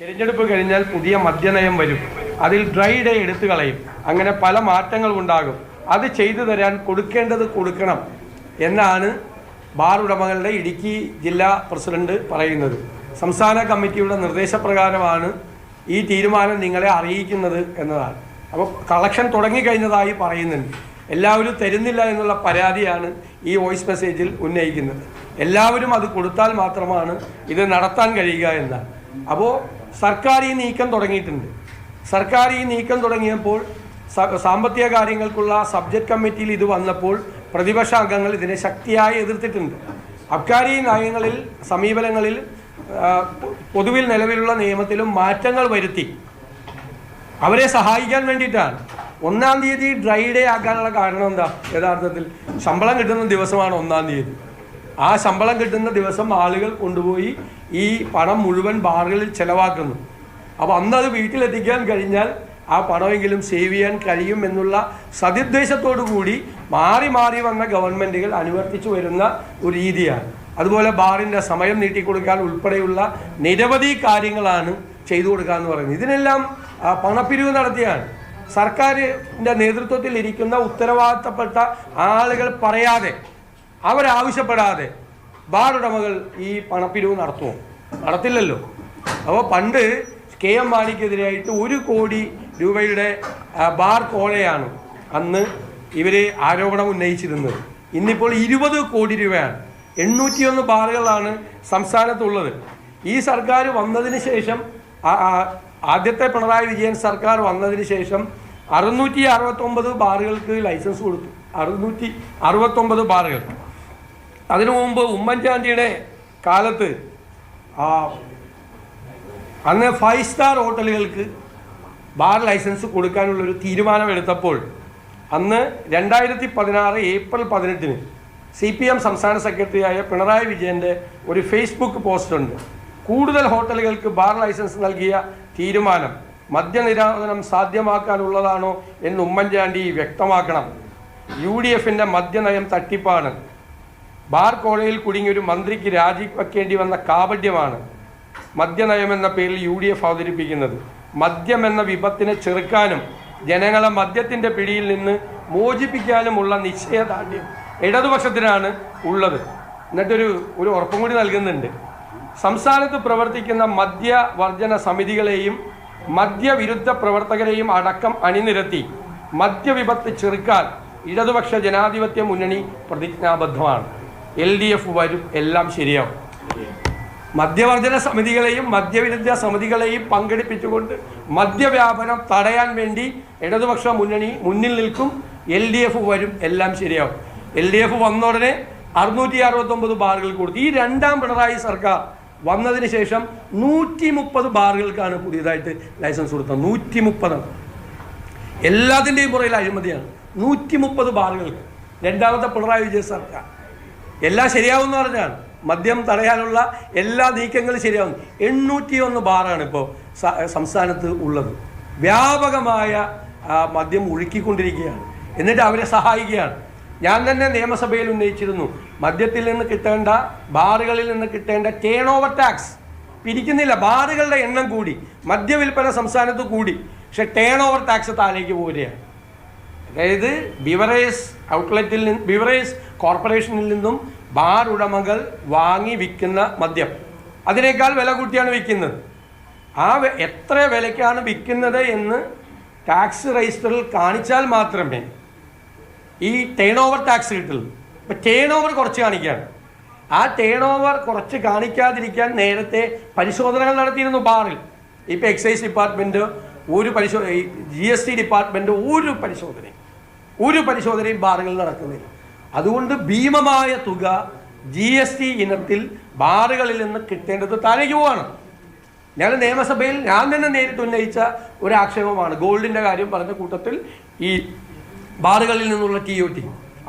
തിരഞ്ഞെടുപ്പ് കഴിഞ്ഞാൽ പുതിയ മദ്യനയം വരും. അതിൽ ഡ്രൈ ഡേ എടുത്തു കളയും. അങ്ങനെ പല മാറ്റങ്ങൾ ഉണ്ടാകും. അത് ചെയ്തു തരാൻ കൊടുക്കേണ്ടത് കൊടുക്കണം എന്നാണ് ബാർ ഉടമകളുടെ ഇടുക്കി ജില്ലാ പ്രസിഡന്റ് പറയുന്നത്. സംസ്ഥാന കമ്മിറ്റിയുടെ നിർദ്ദേശപ്രകാരമാണ് ഈ തീരുമാനം നിങ്ങളെ അറിയിക്കുന്നത് എന്നതാണ്. അപ്പോൾ കളക്ഷൻ തുടങ്ങിക്കഴിഞ്ഞതായി പറയുന്നുണ്ട്. എല്ലാവരും തരുന്നില്ല എന്നുള്ള പരാതിയാണ് ഈ വോയിസ് മെസ്സേജിൽ ഉന്നയിക്കുന്നത്. എല്ലാവരും അത് കൊടുത്താൽ മാത്രമാണ് ഇത് നടത്താൻ കഴിയുക എന്നാണ്. അപ്പോൾ സർക്കാർ ഈ നീക്കം തുടങ്ങിയിട്ടുണ്ട്. സർക്കാർ ഈ നീക്കം തുടങ്ങിയപ്പോൾ സാമ്പത്തിക കാര്യങ്ങൾക്കുള്ള സബ്ജക്ട് കമ്മിറ്റിയിൽ ഇത് വന്നപ്പോൾ പ്രതിപക്ഷ അംഗങ്ങൾ ഇതിനെ ശക്തിയായി എതിർത്തിട്ടുണ്ട്. അബ്കാരി നയങ്ങളിൽ സമീപനങ്ങളിൽ പൊതുവിൽ നിലവിലുള്ള നിയമത്തിലും മാറ്റങ്ങൾ വരുത്തി. അവരെ സഹായിക്കാൻ വേണ്ടിയിട്ടാണ്. ഒന്നാം തീയതി ഡ്രൈ ഡേ ആക്കാനുള്ള കാരണം എന്താ? യഥാർത്ഥത്തിൽ ശമ്പളം കിട്ടുന്ന ദിവസമാണ് ഒന്നാം തീയതി. ആ ശമ്പളം കിട്ടുന്ന ദിവസം ആളുകൾ കൊണ്ടുപോയി ഈ പണം മുഴുവൻ ബാറുകളിൽ ചെലവാക്കുന്നു. അപ്പോൾ അന്ന് അത് വീട്ടിലെത്തിക്കാൻ കഴിഞ്ഞാൽ ആ പണമെങ്കിലും സേവ് ചെയ്യാൻ കഴിയും എന്നുള്ള സതിദ്ദേശത്തോടു കൂടി മാറി മാറി വന്ന ഗവൺമെന്റുകൾ അനുവർത്തിച്ചു വരുന്ന ഒരു രീതിയാണ്. അതുപോലെ ബാറിന്റെ സമയം നീട്ടിക്കൊടുക്കാൻ ഉൾപ്പെടെയുള്ള നിരവധി കാര്യങ്ങളാണ് ചെയ്തു കൊടുക്കുക എന്ന് പറയുന്നത്. ഇതിനെല്ലാം പണപ്പിരിവ് നടത്തിയാണ്. സർക്കാരിന്റെ നേതൃത്വത്തിൽ ഇരിക്കുന്ന ഉത്തരവാദിത്തപ്പെട്ട ആളുകൾ പറയാതെ അവരാവശ്യപ്പെടാതെ ബാർ ഉടമകൾ ഈ പണപ്പിരിവ് നടത്തുമോ നടത്തില്ലല്ലോ. അപ്പോൾ പണ്ട് കെ എം മാണിക്കെതിരായിട്ട് ഒരു കോടി രൂപയുടെ ബാർ കോഴയാണ് അന്ന് ഇവർ ആരോപണം ഉന്നയിച്ചിരുന്നത്. ഇന്നിപ്പോൾ ഇരുപത് കോടി രൂപയാണ്. എണ്ണൂറ്റിയൊന്ന് ബാറുകളാണ് സംസ്ഥാനത്തുള്ളത്. ഈ സർക്കാർ വന്നതിന് ശേഷം ആദ്യത്തെ പിണറായി വിജയൻ സർക്കാർ വന്നതിന് ശേഷം അറുന്നൂറ്റി അറുപത്തൊമ്പത് ബാറുകൾക്ക് ലൈസൻസ് കൊടുത്തു. അറുന്നൂറ്റി അറുപത്തൊമ്പത് ബാറുകൾ. അതിനു മുമ്പ് ഉമ്മൻചാണ്ടിയുടെ കാലത്ത് ആ, അന്ന് ഫൈവ് സ്റ്റാർ ഹോട്ടലുകൾക്ക് ബാർ ലൈസൻസ് കൊടുക്കാനുള്ളൊരു തീരുമാനമെടുത്തപ്പോൾ അന്ന് രണ്ടായിരത്തി പതിനാറ് ഏപ്രിൽ പതിനെട്ടിന് സി പി എം സംസ്ഥാന സെക്രട്ടറിയായ പിണറായി വിജയന്റെ ഒരു ഫേസ്ബുക്ക് പോസ്റ്റുണ്ട് കൂടുതൽ ഹോട്ടലുകൾക്ക് ബാർ ലൈസൻസ് നൽകിയ തീരുമാനം മദ്യനിരോധനം സാധ്യമാക്കാനുള്ളതാണോ എന്ന് ഉമ്മൻചാണ്ടി വ്യക്തമാക്കണം. യു ഡി എഫിന്റെ മദ്യനയം തട്ടിപ്പാണ്. ബാർ കോഴയിൽ കുടുങ്ങിയ ഒരു മന്ത്രിക്ക് രാജിവെക്കേണ്ടി വന്ന കാപഡ്യമാണ് മദ്യനയം എന്ന പേരിൽ യു ഡി എഫ് അവതരിപ്പിക്കുന്നത്. മദ്യം എന്ന വിപത്തിനെ ചെറുക്കാനും ജനങ്ങളെ മദ്യത്തിന്റെ പിടിയിൽ നിന്ന് മോചിപ്പിക്കാനുമുള്ള നിശ്ചയദാർഢ്യം ഇടതുപക്ഷത്തിനാണ് ഉള്ളത്. എന്നിട്ടൊരു ഒരു ഉറപ്പും കൂടി നൽകുന്നുണ്ട്. സംസ്ഥാനത്ത് പ്രവർത്തിക്കുന്ന മദ്യവർജന സമിതികളെയും മദ്യവിരുദ്ധ പ്രവർത്തകരെയും അടക്കം അണിനിരത്തി മദ്യവിപത്ത് ചെറുക്കാൻ ഇടതുപക്ഷ ജനാധിപത്യ മുന്നണി പ്രതിജ്ഞാബദ്ധമാണ്. എൽ ഡി എഫ് വരും എല്ലാം ശരിയാവും. മദ്യവർജന സമിതികളെയും മദ്യവിരുദ്ധ സമിതികളെയും പങ്കെടുപ്പിച്ചുകൊണ്ട് മദ്യവ്യാപനം തടയാൻ വേണ്ടി ഇടതുപക്ഷ മുന്നണി മുന്നിൽ നിൽക്കും എൽ ഡി എഫ് വരും എല്ലാം ശരിയാവും. എൽ ഡി എഫ് വന്ന ഉടനെ അറുന്നൂറ്റി അറുപത്തൊമ്പത് ബാറുകൾ കൊടുത്തു. ഈ രണ്ടാം പിണറായി സർക്കാർ വന്നതിന് ശേഷം നൂറ്റി മുപ്പത് ബാറുകൾക്കാണ് പുതിയതായിട്ട് ലൈസൻസ് കൊടുത്തത്. നൂറ്റി മുപ്പതാണ് എല്ലാത്തിന്റെയും പുറകിൽ അഴിമതിയാണ്. നൂറ്റി മുപ്പത് ബാറുകൾക്ക്. രണ്ടാമത്തെ പിണറായി വിജയ സർക്കാർ. എല്ലാം ശരിയാവുമെന്ന് പറഞ്ഞാണ് മദ്യം തടയാനുള്ള എല്ലാ നീക്കങ്ങളും ശരിയാവും. എണ്ണൂറ്റി ഒന്ന് ബാറാണ് ഇപ്പോൾ സംസ്ഥാനത്ത് ഉള്ളത്. വ്യാപകമായ മദ്യം ഒഴുക്കിക്കൊണ്ടിരിക്കുകയാണ് എന്നിട്ട് അവരെ സഹായിക്കുകയാണ്. ഞാൻ തന്നെ നിയമസഭയിൽ ഉന്നയിച്ചിരുന്നു. മദ്യത്തിൽ നിന്ന് കിട്ടേണ്ട ബാറുകളിൽ നിന്ന് കിട്ടേണ്ട ടേൺ ഓവർ ടാക്സ് പിരിക്കുന്നില്ല. ബാറുകളുടെ എണ്ണം കൂടി മദ്യവിൽപ്പന സംസ്ഥാനത്ത് കൂടി. പക്ഷെ ടേൺ ഓവർ ടാക്സ് താഴേക്ക് പോരുകയാണ്. അതായത് ബിവറേസ് ഔട്ട്ലെറ്റിൽ നിന്ന് ബിവറേസ് കോർപ്പറേഷനിൽ നിന്നും ബാർ ഉടമകൾ വാങ്ങി വിൽക്കുന്ന മദ്യം. അതിനേക്കാൾ വില കൂട്ടിയാണ് വിൽക്കുന്നത്. ആ എത്ര വിലയ്ക്കാണ് വിൽക്കുന്നത് എന്ന് ടാക്സ് രജിസ്റ്ററിൽ കാണിച്ചാൽ മാത്രമേ ഈ ടേൺ ഓവർ ടാക്സ് കിട്ടുള്ളൂ. ഇപ്പം ടേൺ ഓവർ കുറച്ച് കാണിക്കുകയാണ്. ആ ടേൺ ഓവർ കുറച്ച് കാണിക്കാതിരിക്കാൻ നേരത്തെ പരിശോധനകൾ നടത്തിയിരുന്നു ബാറിൽ. ഇപ്പം എക്സൈസ് ഡിപ്പാർട്ട്മെന്റ് ഒരു പരിശോധന ജി എസ് ടി ഡിപ്പാർട്ട്മെന്റ് ഒരു പരിശോധനയും. ഒരു പരിശോധനയും ബാറുകളിൽ നടക്കുന്നില്ല. അതുകൊണ്ട് ഭീമമായ തുക ജി എസ് ടി ഇനത്തിൽ ബാറുകളിൽ നിന്ന് കിട്ടേണ്ടത് താഴേക്ക് പോവാണ്. ഞാൻ നിയമസഭയിൽ ഞാൻ തന്നെ നേരിട്ട് ഉന്നയിച്ച ഒരു ആക്ഷേപമാണ്. ഗോൾഡിന്റെ കാര്യം പറഞ്ഞ കൂട്ടത്തിൽ ഈ ബാറുകളിൽ നിന്നുള്ള ടി ഒ ടി